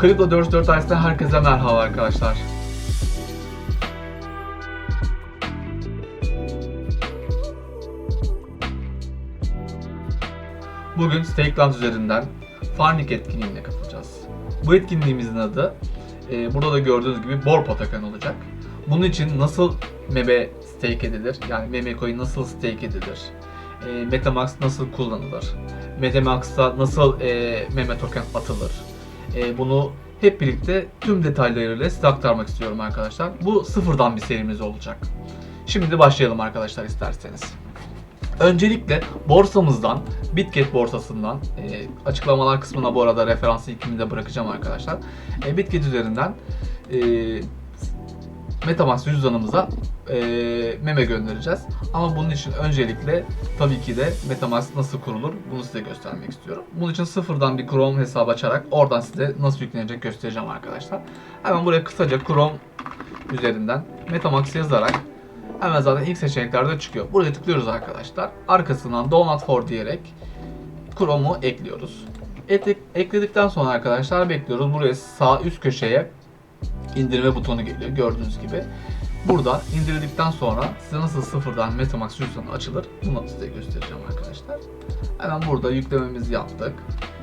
Kripto 404 ailesinden herkese merhaba arkadaşlar. Bugün Stakeland üzerinden Farming etkinliğine katılacağız. Bu etkinliğimizin adı e, burada da gördüğünüz gibi Bor Patakan olacak. Bunun için nasıl meme stake edilir? Yani meme coin nasıl stake edilir? E, Metamask nasıl kullanılır? Metamask'ta nasıl e, meme token atılır? E, bunu hep birlikte tüm detaylarıyla size aktarmak istiyorum arkadaşlar. Bu sıfırdan bir serimiz olacak. Şimdi başlayalım arkadaşlar isterseniz. Öncelikle borsamızdan, Bitget borsasından, e, açıklamalar kısmına bu arada referans linkimi de bırakacağım arkadaşlar. E, Bitget üzerinden e, Metamask cüzdanımıza e, meme göndereceğiz. Ama bunun için öncelikle tabii ki de Metamask nasıl kurulur bunu size göstermek istiyorum. Bunun için sıfırdan bir Chrome hesabı açarak oradan size nasıl yüklenecek göstereceğim arkadaşlar. Hemen buraya kısaca Chrome üzerinden Metamask yazarak Hemen zaten ilk seçeneklerde çıkıyor. Buraya tıklıyoruz arkadaşlar. Arkasından Donut for diyerek Chrome'u ekliyoruz. Ekledikten sonra arkadaşlar bekliyoruz. Buraya sağ üst köşeye indirme butonu geliyor gördüğünüz gibi. Burada indirdikten sonra size nasıl sıfırdan Metamask cüzdanı açılır bunu size göstereceğim arkadaşlar. Hemen burada yüklememizi yaptık.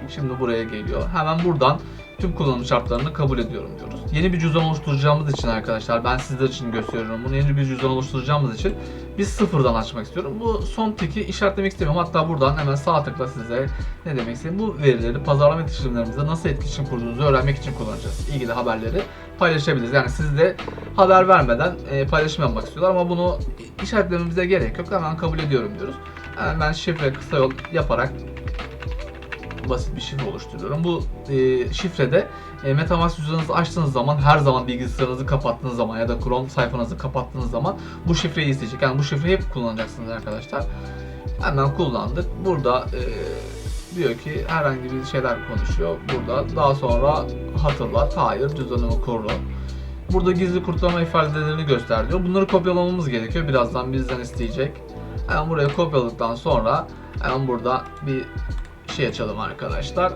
Şimdi buraya geliyor. Hemen buradan tüm kullanım şartlarını kabul ediyorum diyoruz. Yeni bir cüzdan oluşturacağımız için arkadaşlar ben sizler için gösteriyorum. Bunu yeni bir cüzdan oluşturacağımız için biz sıfırdan açmak istiyorum. Bu son tiki işaretlemek istemiyorum. Hatta buradan hemen sağ tıkla size ne demek istediğim bu verileri pazarlama iletişimlerimizde nasıl etkileşim kurduğunuzu öğrenmek için kullanacağız. İlgili haberleri paylaşabiliriz. Yani siz de haber vermeden e, paylaşım yapmak istiyorlar ama bunu işaretlememize gerek yok. Hemen kabul ediyorum diyoruz. Hemen ben şifre kısa yol yaparak basit bir şifre oluşturuyorum. Bu e, şifrede e, MetaMask cüzdanınızı açtığınız zaman her zaman bilgisayarınızı kapattığınız zaman ya da Chrome sayfanızı kapattığınız zaman bu şifreyi isteyecek. Yani bu şifreyi hep kullanacaksınız arkadaşlar. Hemen kullandık. Burada e, diyor ki herhangi bir şeyler konuşuyor. Burada daha sonra hatırlat, hayır cüzdanımı koru. Burada gizli kurtarma ifadelerini göster diyor. Bunları kopyalamamız gerekiyor. Birazdan bizden isteyecek. Hemen buraya kopyaladıktan sonra hemen burada bir şey açalım arkadaşlar.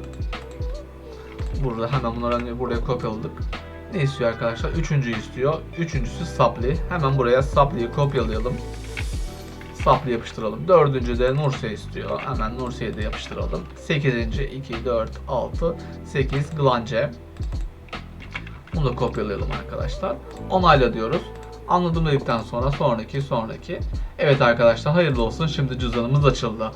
Burada hemen bunları hani buraya kopyaladık. Ne istiyor arkadaşlar? Üçüncü istiyor. Üçüncüsü sapli. Hemen buraya sapliyi kopyalayalım. Sapli yapıştıralım. Dördüncü de Nurse istiyor. Hemen Nurse'yi de yapıştıralım. Sekizinci 2, 4, 6, 8 Glance. Bunu da kopyalayalım arkadaşlar. Onayla diyoruz. Anladım dedikten sonra sonraki sonraki. Evet arkadaşlar hayırlı olsun. Şimdi cüzdanımız açıldı.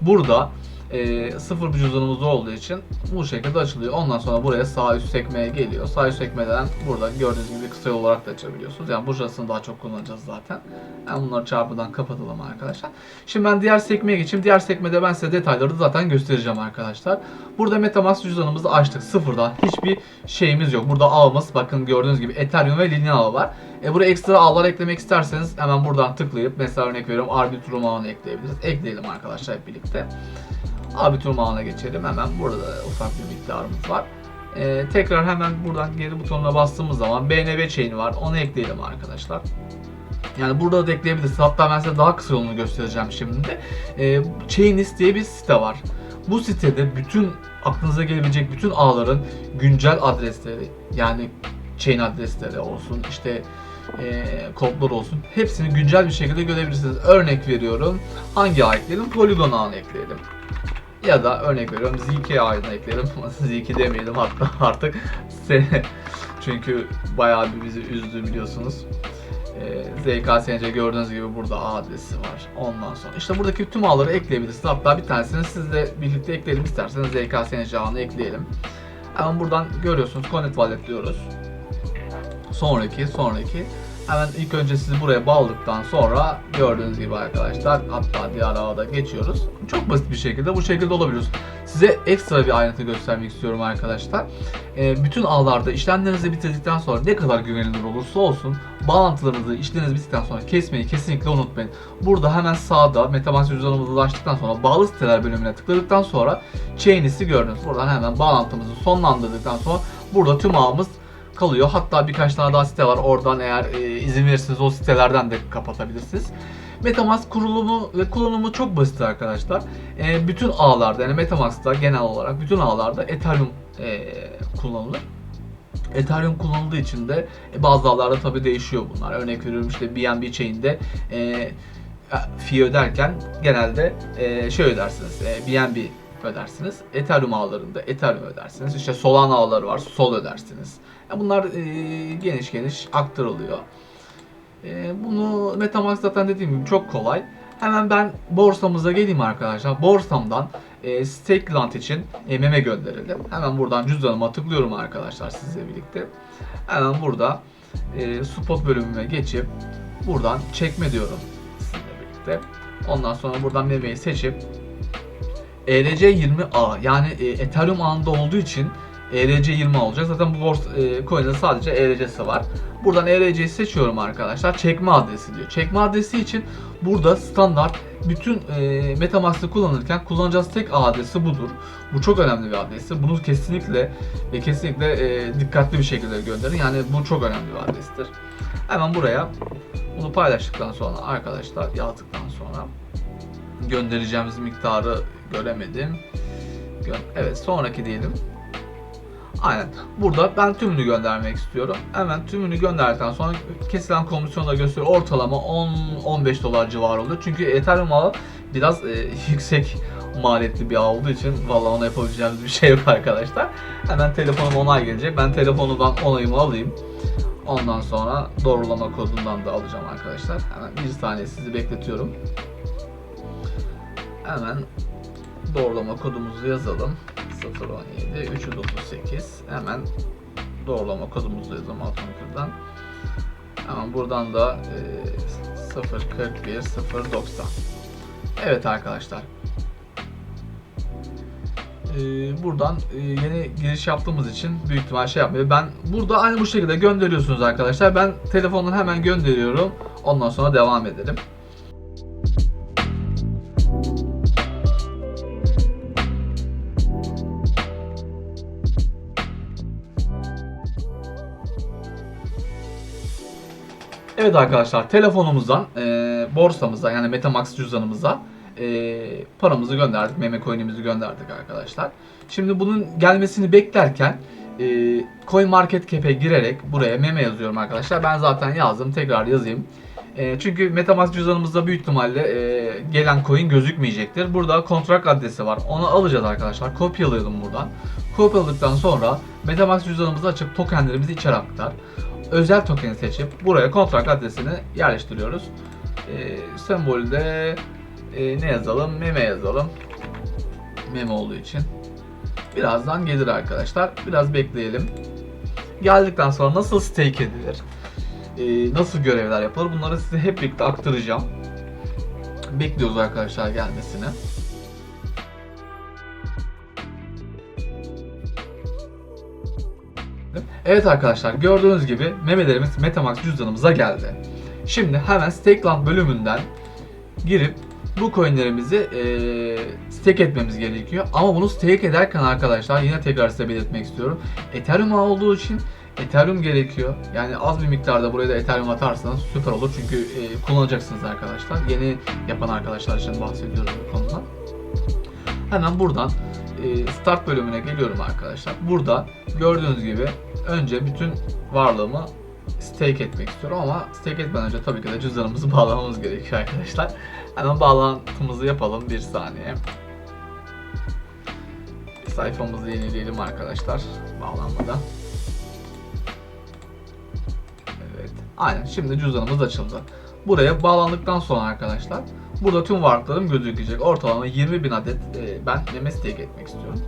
Burada e, sıfır bir cüzdanımız olduğu için bu şekilde açılıyor. Ondan sonra buraya sağ üst sekmeye geliyor. Sağ üst sekmeden burada gördüğünüz gibi kısa yol olarak da açabiliyorsunuz. Yani burasını daha çok kullanacağız zaten. Yani bunları çarpıdan kapatalım arkadaşlar. Şimdi ben diğer sekmeye geçeyim. Diğer sekmede ben size detayları da zaten göstereceğim arkadaşlar. Burada Metamask cüzdanımızı açtık. Sıfırdan hiçbir şeyimiz yok. Burada ağımız bakın gördüğünüz gibi Ethereum ve Lina ağı var. E buraya ekstra ağlar eklemek isterseniz hemen buradan tıklayıp mesela örnek veriyorum Arbitrum ağını ekleyebiliriz. Ekleyelim arkadaşlar hep birlikte. Arbitrum ağına geçelim. Hemen burada da ufak bir miktarımız var. Ee, tekrar hemen buradan geri butonuna bastığımız zaman BNB chain'i var. Onu ekleyelim arkadaşlar. Yani burada da ekleyebilirsiniz. Hatta ben size daha kısa yolunu göstereceğim şimdi de. Ee, Chainlist diye bir site var. Bu sitede bütün aklınıza gelebilecek bütün ağların güncel adresleri yani chain adresleri olsun işte e, kodlar olsun hepsini güncel bir şekilde görebilirsiniz. Örnek veriyorum hangi ağ ekleyelim? Polygon ağını ekleyelim. Ya da örnek veriyorum ZK ağını ekleyelim. ZK demeyelim hatta artık seni çünkü bayağı bir bizi üzdü biliyorsunuz. Ee, ZKSNC gördüğünüz gibi burada adresi var. Ondan sonra işte buradaki tüm ağları ekleyebilirsiniz. Hatta bir tanesini sizle birlikte ekleyelim isterseniz ZKSNC ağını ekleyelim. Hemen buradan görüyorsunuz Connect Wallet diyoruz. Sonraki, sonraki. Hemen ilk önce sizi buraya bağladıktan sonra gördüğünüz gibi arkadaşlar hatta diğer ağda geçiyoruz. Çok basit bir şekilde bu şekilde olabiliyoruz. Size ekstra bir ayrıntı göstermek istiyorum arkadaşlar. Ee, bütün ağlarda işlemlerinizi bitirdikten sonra ne kadar güvenilir olursa olsun bağlantılarınızı işleriniz bittikten sonra kesmeyi kesinlikle unutmayın. Burada hemen sağda Metamask cüzdanımızı açtıktan sonra bağlı siteler bölümüne tıkladıktan sonra Chainlist'i gördünüz. Buradan hemen bağlantımızı sonlandırdıktan sonra burada tüm ağımız kalıyor. Hatta birkaç tane daha site var. Oradan eğer e, izin verirseniz o sitelerden de kapatabilirsiniz. Metamask kurulumu ve kullanımı çok basit arkadaşlar. E, bütün ağlarda yani Metamask'ta genel olarak bütün ağlarda Ethereum e, kullanılır. Ethereum kullanıldığı için de e, bazı ağlarda tabi değişiyor bunlar. Örnek veriyorum işte BNB chain'de e, fee öderken genelde e, şey ödersiniz. E, BNB ödersiniz. Ethereum ağlarında Ethereum ödersiniz. İşte Solana ağları var. Sol ödersiniz. Bunlar e, geniş geniş aktarılıyor. E, bunu Metamask zaten dediğim gibi çok kolay. Hemen ben borsamıza geleyim arkadaşlar. Borsamdan e, Stakeland için meme gönderelim. Hemen buradan cüzdanıma tıklıyorum arkadaşlar sizle birlikte. Hemen burada e, spot bölümüne geçip buradan çekme diyorum sizinle birlikte. Ondan sonra buradan memeyi seçip ERC20A yani e, Ethereum ağında olduğu için ERC20 olacak. Zaten bu borsa e, sadece ERC'si var. Buradan ERC'yi seçiyorum arkadaşlar. Çekme adresi diyor. Çekme adresi için burada standart bütün e, Metamask'ı kullanırken kullanacağız tek adresi budur. Bu çok önemli bir adresi. Bunu kesinlikle ve kesinlikle e, dikkatli bir şekilde gönderin. Yani bu çok önemli bir adrestir. Hemen buraya bunu paylaştıktan sonra arkadaşlar yazdıktan sonra göndereceğimiz miktarı göremedim. Gö- Evet sonraki diyelim. Aynen. Burada ben tümünü göndermek istiyorum. Hemen tümünü gönderdikten sonra kesilen komisyonu da gösteriyor. Ortalama 10-15 dolar civarı oluyor. Çünkü Ethereum ağı biraz e, yüksek maliyetli bir ağ olduğu için vallahi ona yapabileceğimiz bir şey yok arkadaşlar. Hemen telefonum onay gelecek. Ben telefonumdan onayımı alayım. Ondan sonra doğrulama kodundan da alacağım arkadaşlar. Hemen bir saniye sizi bekletiyorum. Hemen doğrulama kodumuzu yazalım. 017 338 hemen doğrulama kodumuzu yazalım Automaker'dan. Hemen buradan da e, 041 090 Evet arkadaşlar. E, buradan e, yeni giriş yaptığımız için büyük ihtimal şey yapmıyor. Ben burada aynı bu şekilde gönderiyorsunuz arkadaşlar. Ben telefondan hemen gönderiyorum. Ondan sonra devam edelim. Evet arkadaşlar telefonumuzdan e, borsamıza yani Metamax cüzdanımıza e, paramızı gönderdik. Meme coin'imizi gönderdik arkadaşlar. Şimdi bunun gelmesini beklerken e, Coin Market Cap'e girerek buraya meme yazıyorum arkadaşlar. Ben zaten yazdım. Tekrar yazayım. E, çünkü Metamask cüzdanımızda büyük ihtimalle e, gelen coin gözükmeyecektir. Burada kontrat adresi var. Onu alacağız arkadaşlar. Kopyalayalım buradan. Kopyaladıktan sonra Metamask cüzdanımızı açıp tokenlerimizi içeri aktar özel tokeni seçip buraya kontrat adresini yerleştiriyoruz. E, sembolü de e, ne yazalım? Meme yazalım. Meme olduğu için. Birazdan gelir arkadaşlar. Biraz bekleyelim. Geldikten sonra nasıl stake edilir? E, nasıl görevler yapılır? Bunları size hep birlikte aktaracağım. Bekliyoruz arkadaşlar gelmesini. Evet arkadaşlar gördüğünüz gibi memelerimiz Metamask cüzdanımıza geldi. Şimdi hemen Stakeland bölümünden girip bu coinlerimizi e, stake etmemiz gerekiyor. Ama bunu stake ederken arkadaşlar yine tekrar size belirtmek istiyorum. Ethereum olduğu için Ethereum gerekiyor. Yani az bir miktarda buraya da Ethereum atarsanız süper olur. Çünkü e, kullanacaksınız arkadaşlar. Yeni yapan arkadaşlar için bahsediyorum bu konuda. Hemen buradan start bölümüne geliyorum arkadaşlar. Burada gördüğünüz gibi önce bütün varlığımı stake etmek istiyorum ama stake etmeden önce tabii ki de cüzdanımızı bağlamamız gerekiyor arkadaşlar. Hemen bağlantımızı yapalım bir saniye. Sayfamızı yenileyelim arkadaşlar bağlanmadan. Evet. Aynen şimdi cüzdanımız açıldı. Buraya bağlandıktan sonra arkadaşlar burada tüm varlıklarım gözükecek. Ortalama 20 bin adet e, ben meme stake etmek istiyorum.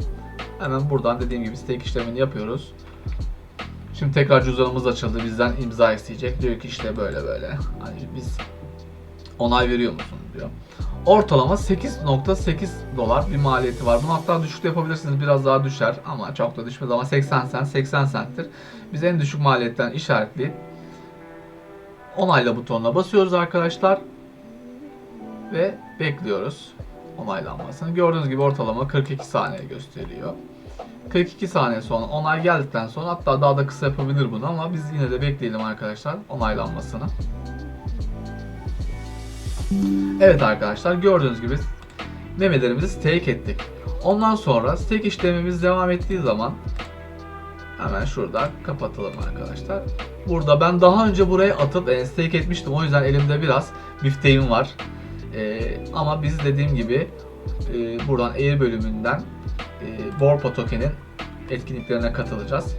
Hemen buradan dediğim gibi stake işlemini yapıyoruz. Şimdi tekrar cüzdanımız açıldı. Bizden imza isteyecek. Diyor ki işte böyle böyle. Hani biz onay veriyor musun diyor. Ortalama 8.8 dolar bir maliyeti var. Bunu hatta düşük de yapabilirsiniz. Biraz daha düşer ama çok da düşmez ama 80 sent 80 centtir. Biz en düşük maliyetten işaretleyip onayla butonuna basıyoruz arkadaşlar. Ve bekliyoruz onaylanmasını. Gördüğünüz gibi ortalama 42 saniye gösteriyor. 42 saniye sonra onay geldikten sonra hatta daha da kısa yapabilir bunu ama biz yine de bekleyelim arkadaşlar onaylanmasını. Evet arkadaşlar gördüğünüz gibi memelerimizi stake ettik. Ondan sonra stake işlemimiz devam ettiği zaman Hemen şurada kapatalım arkadaşlar. Burada ben daha önce buraya atıp e, stake etmiştim. O yüzden elimde biraz bifteğim var. E, ama biz dediğim gibi e, buradan Air bölümünden e, Borpa token'in etkinliklerine katılacağız.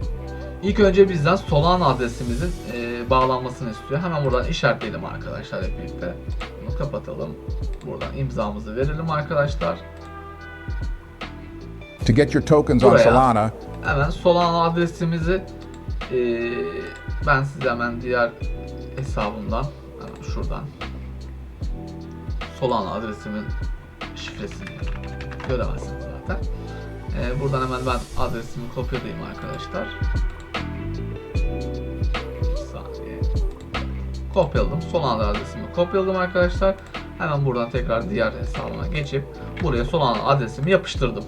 İlk önce bizden Solana adresimizin e, bağlanmasını istiyor. Hemen buradan işaretleyelim arkadaşlar hep birlikte. Bunu kapatalım. Buradan imzamızı verelim arkadaşlar. To get your tokens on. Solana, Hemen Solana adresimizi eee, ben size hemen diğer hesabımdan hemen şuradan Solana adresimin şifresini göremezsiniz zaten. Eee, buradan hemen ben adresimi kopyalayayım arkadaşlar. Saniye. Kopyaladım. Solana adresimi kopyaladım arkadaşlar. Hemen buradan tekrar diğer hesabıma geçip buraya Solana adresimi yapıştırdım.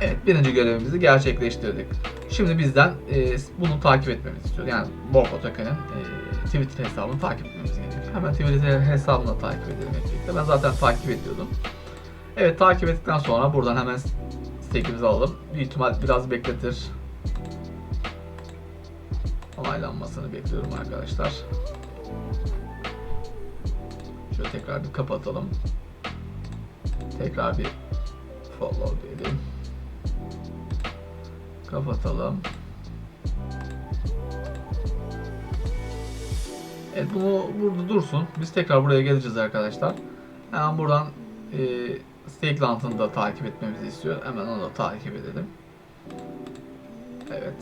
Evet birinci görevimizi gerçekleştirdik. Şimdi bizden e, bunu takip etmemizi istiyor. Yani Borgo Token'in e, Twitter hesabını takip etmemiz gerekiyor. Hemen Twitter hesabını takip edelim. Ben zaten takip ediyordum. Evet takip ettikten sonra buradan hemen stake'imizi alalım. Büyük ihtimal biraz bekletir. Onaylanmasını bekliyorum arkadaşlar. Şöyle tekrar bir kapatalım. Tekrar bir follow diyelim. Kapatalım. Evet bunu burada dursun. Biz tekrar buraya geleceğiz arkadaşlar. Hemen buradan e, stake lantını da takip etmemizi istiyor. Hemen onu da takip edelim. Evet.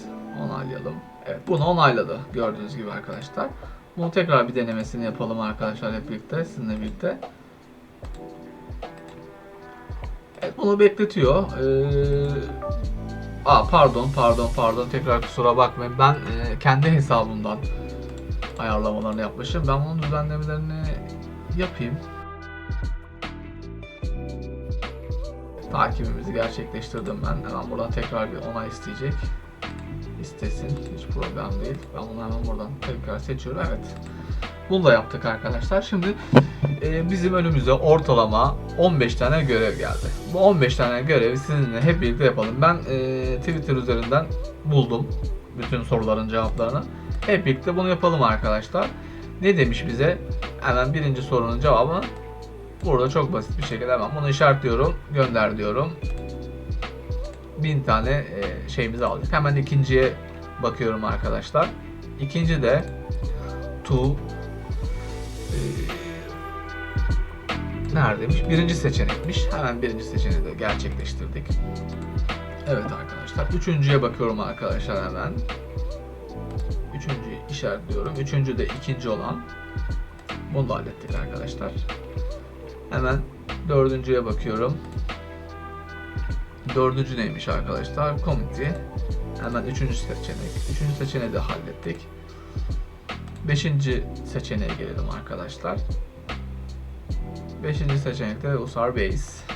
Onaylayalım. Evet bunu onayladı. Gördüğünüz gibi arkadaşlar. Bunu tekrar bir denemesini yapalım arkadaşlar hep birlikte. Sizinle birlikte. Bunu bekletiyor. Ee, Aa pardon pardon pardon tekrar kusura bakmayın. Ben e, kendi hesabımdan ayarlamalarını yapmışım. Ben bunun düzenlemelerini yapayım. Takibimizi gerçekleştirdim ben. Hemen buradan tekrar bir onay isteyecek. İstesin. Hiç problem değil. Ben bunu hemen buradan tekrar seçiyorum. Evet. Bunu da yaptık arkadaşlar. Şimdi e, bizim önümüze ortalama 15 tane görev geldi. Bu 15 tane görevi sizinle hep birlikte yapalım. Ben e, Twitter üzerinden buldum bütün soruların cevaplarını. Hep birlikte bunu yapalım arkadaşlar. Ne demiş bize? Hemen birinci sorunun cevabı burada çok basit bir şekilde hemen bunu işaretliyorum. Gönder diyorum. 1000 tane e, şeyimizi aldık. Hemen ikinciye bakıyorum arkadaşlar. İkinci de to neredeymiş? Birinci seçenekmiş. Hemen birinci seçeneği de gerçekleştirdik. Evet arkadaşlar. Üçüncüye bakıyorum arkadaşlar hemen. Üçüncüyü işaretliyorum. Üçüncü de ikinci olan. Bunu da hallettik arkadaşlar. Hemen dördüncüye bakıyorum. Dördüncü neymiş arkadaşlar? Community. Hemen üçüncü seçenek. Üçüncü seçeneği de hallettik. Beşinci seçeneğe gelelim arkadaşlar. Beşinci seçenekte Usar Base.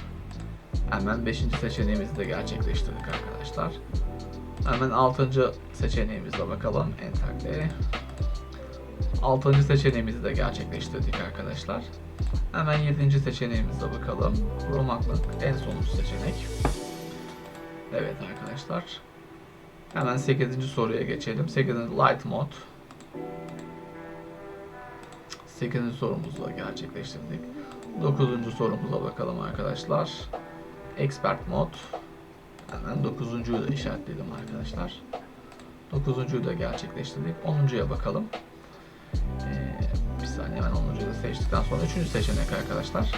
Hemen beşinci seçeneğimizi de gerçekleştirdik arkadaşlar. Hemen altıncı seçeneğimize bakalım. Enter'de. Altıncı seçeneğimizi de gerçekleştirdik arkadaşlar. Hemen yedinci seçeneğimize bakalım. Romaklık en sonuncu seçenek. Evet arkadaşlar. Hemen 8. soruya geçelim. 8. Light Mode. 8. sorumuzu da gerçekleştirdik. 9. sorumuza bakalım arkadaşlar. Expert Mode. Hemen 9.yu da işaretledim arkadaşlar. 9.yu da gerçekleştirdik. 10.ya bakalım. Ee, bir saniye hemen 10.yu da seçtikten sonra 3. seçenek arkadaşlar.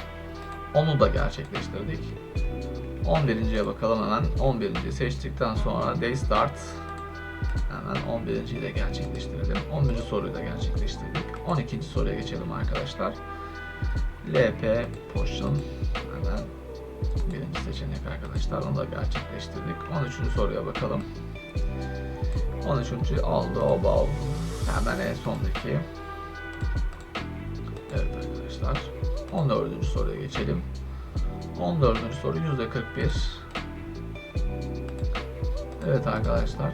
Onu da gerçekleştirdik. 11.ye bakalım hemen. 11.yi seçtikten sonra Day Start. Hemen 11.yi de gerçekleştirelim. 11. soruyu da gerçekleştirdik. 12. soruya geçelim arkadaşlar. LP Potion. Hemen birinci seçenek arkadaşlar. Onu da gerçekleştirdik. 13. soruya bakalım. 13. aldı above. Hemen en sondaki. Evet arkadaşlar. 14. soruya geçelim. 14. soru %41. Evet arkadaşlar.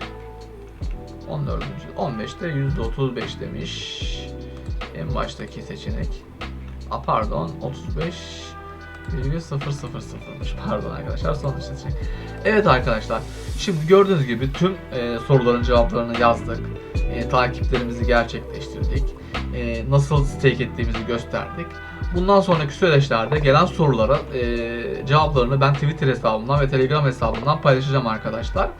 14. 15'te %35 demiş. En baştaki seçenek. A pardon 35 Virgül 000'mış pardon arkadaşlar son seçenek. Evet arkadaşlar şimdi gördüğünüz gibi tüm e, soruların cevaplarını yazdık. E, takiplerimizi gerçekleştirdik. E, nasıl stake ettiğimizi gösterdik. Bundan sonraki süreçlerde gelen sorulara e, cevaplarını ben Twitter hesabımdan ve Telegram hesabımdan paylaşacağım arkadaşlar.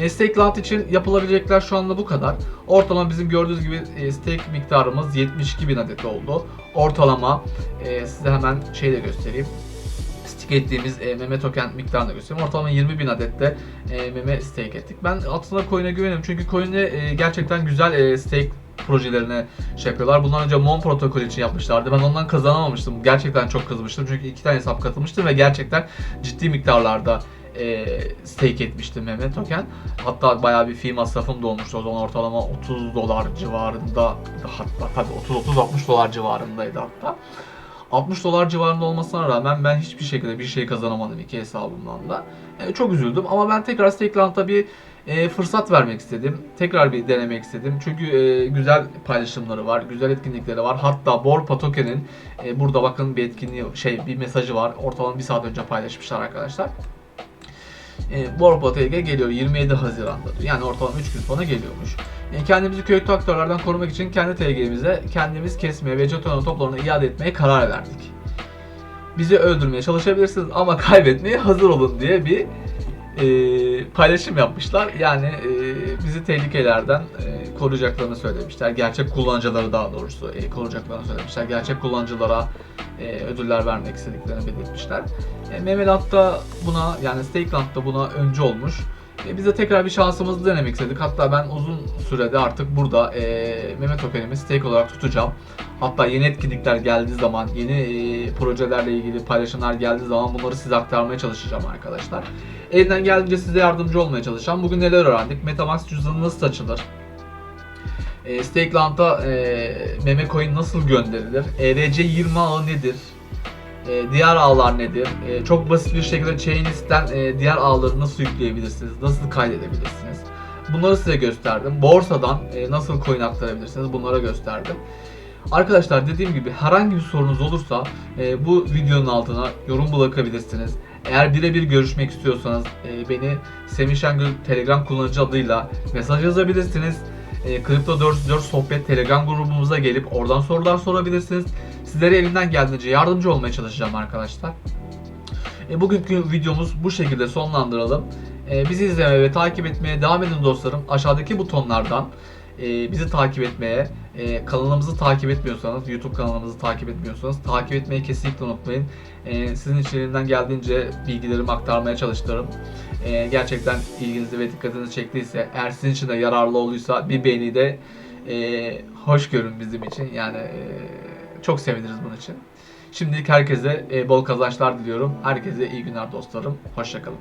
E, stake için yapılabilecekler şu anda bu kadar. Ortalama bizim gördüğünüz gibi e, stake miktarımız 72 bin adet oldu. Ortalama e, size hemen şey de göstereyim. Stake ettiğimiz meme token miktarını göstereyim. Ortalama 20 bin adet e, meme stake ettik. Ben aslında coin'e güveniyorum çünkü coin'e gerçekten güzel e, stake projelerine şey yapıyorlar. Bundan önce Mon protokolü için yapmışlardı. Ben ondan kazanamamıştım. Gerçekten çok kızmıştım. Çünkü iki tane hesap katılmıştım ve gerçekten ciddi miktarlarda e, stake etmiştim meme token. Hatta bayağı bir fee masrafım da olmuştu. O zaman ortalama 30 dolar civarında hatta tabii 30-30-60 dolar civarındaydı hatta. 60 dolar civarında olmasına rağmen ben hiçbir şekilde bir şey kazanamadım iki hesabımdan da. E, çok üzüldüm ama ben tekrar Stakeland'a bir e, fırsat vermek istedim. Tekrar bir denemek istedim. Çünkü e, güzel paylaşımları var, güzel etkinlikleri var. Hatta Borpa Token'in e, burada bakın bir etkinliği şey bir mesajı var. Ortalama bir saat önce paylaşmışlar arkadaşlar. E, Borpa TG geliyor 27 Haziran'da. Yani ortalama 3 gün sonra geliyormuş. E, kendimizi köy aktörlerden korumak için kendi TG'mize kendimiz kesmeye ve jeton toplarını iade etmeye karar verdik. Bizi öldürmeye çalışabilirsiniz ama kaybetmeye hazır olun diye bir e, paylaşım yapmışlar. Yani e, bizi tehlikelerden e, koruyacaklarını söylemişler. Gerçek kullanıcıları daha doğrusu e, koruyacaklarını söylemişler. Gerçek kullanıcılara e, ödüller vermek istediklerini belirtmişler. E, Memelat da buna yani Stakeland da buna öncü olmuş. E, biz de tekrar bir şansımızı denemek istedik. Hatta ben uzun sürede artık burada e, meme tokenimi stake olarak tutacağım. Hatta yeni etkinlikler geldiği zaman, yeni e, projelerle ilgili paylaşımlar geldiği zaman bunları size aktarmaya çalışacağım arkadaşlar. Elimden geldiğince size yardımcı olmaya çalışacağım. Bugün neler öğrendik? Metamask cüzdanı nasıl açılır? E, Stakeland'a e, meme coin nasıl gönderilir? ERC20 ağı nedir? E, diğer ağlar nedir? E, çok basit bir şekilde Chainlist'ten e, diğer ağları nasıl yükleyebilirsiniz? Nasıl kaydedebilirsiniz? Bunları size gösterdim. Borsadan e, nasıl coin aktarabilirsiniz? Bunlara gösterdim. Arkadaşlar dediğim gibi herhangi bir sorunuz olursa e, bu videonun altına yorum bırakabilirsiniz. Eğer birebir görüşmek istiyorsanız e, beni Semih Şengül Telegram kullanıcı adıyla mesaj yazabilirsiniz. E, Crypto 404 sohbet Telegram grubumuza gelip oradan sorular sorabilirsiniz. Sizlere elimden geldiğince yardımcı olmaya çalışacağım arkadaşlar. E, bugünkü videomuz bu şekilde sonlandıralım. E, bizi izlemeye ve takip etmeye devam edin dostlarım. Aşağıdaki butonlardan e, bizi takip etmeye, e, kanalımızı takip etmiyorsanız, YouTube kanalımızı takip etmiyorsanız takip etmeyi kesinlikle unutmayın. E, sizin için geldiğince bilgilerimi aktarmaya çalıştırırım. E, gerçekten ilginizi ve dikkatinizi çektiyse, eğer sizin için de yararlı olduysa bir beğeni de e, hoş görün bizim için. Yani e, çok seviniriz bunun için. Şimdilik herkese bol kazançlar diliyorum. Herkese iyi günler dostlarım. Hoşçakalın.